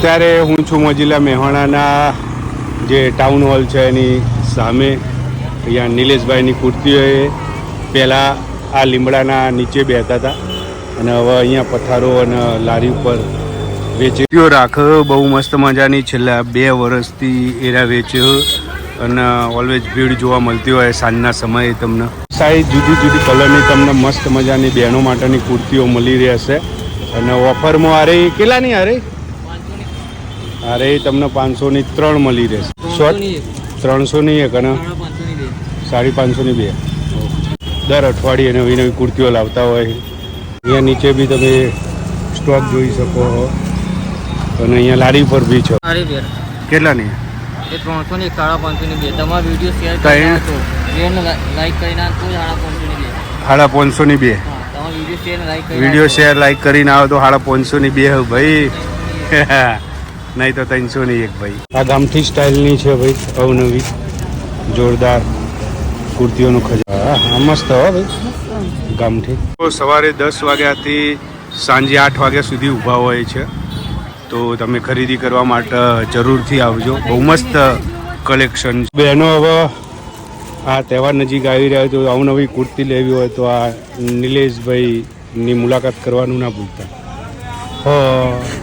અત્યારે હું છું મોજીલા મહેવાણાના જે ટાઉન હોલ છે એની સામે. અહીંયા નિલેશભાઈની કુર્તીઓએ પહેલાં આ લીમડાના નીચે બેહતા હતા અને હવે અહીંયા પથારો અને લારી ઉપર વેચ્યો રાખ બહુ મસ્ત મજાની છેલ્લા બે વર્ષથી એરા વેચ્યો અને ઓલવેઝ ભીડ જોવા મળતી હોય સાંજના સમયે તમને. સાઈઝ જુદી જુદી કલરની તમને મસ્ત મજાની બહેનો માટેની કુર્તીઓ મળી રહેશે. અને ઓફરમાં અરે કેટલાની અરે અરે તમને પાંચસોની ત્રણ મળી રહેશે. શોર્ટ ત્રણસોની એક અને? સાડી પાંચસોની બે. દર અઠવાડિયે નવી નવી કુર્તીઓ લાવતા હોય. અહીંયા નીચે બી તમે સ્ટોક જોઈ શકો અને અહીંયા લારી પર બી છો. કેટલાની? એ ત્રણસો ની સાડા પાંચસો ની બે. તમારો વીડિયો શેર કરી લાઈક કરી નાખો સાડા પાંચસો ની બે. સાડા પાંચસોની બે. વીડિયો શેર લાઈક કરી નાખો. કરીને આવો તો સાડા પાંચસોની બે હે ભાઈ. નહીં તો ત્રણસો ત્રણસોની એક ભાઈ. આ ગામઠી સ્ટાઇલની છે ભાઈ અવનવી જોરદાર કુર્તીઓનો ખજાનો. હા મસ્ત હો ભાઈ ગામઠી. સવારે દસ વાગ્યાથી સાંજે આઠ વાગ્યા સુધી ઊભા હોય છે. તો તમે ખરીદી કરવા માટે જરૂરથી આવજો. બહુ મસ્ત કલેક્શન બહેનો હવે આ તહેવાર નજીક આવી રહ્યા તો અવનવી કુર્તી લેવી હોય તો આ નિલેશભાઈની મુલાકાત કરવાનું ના ભૂલતા. હ.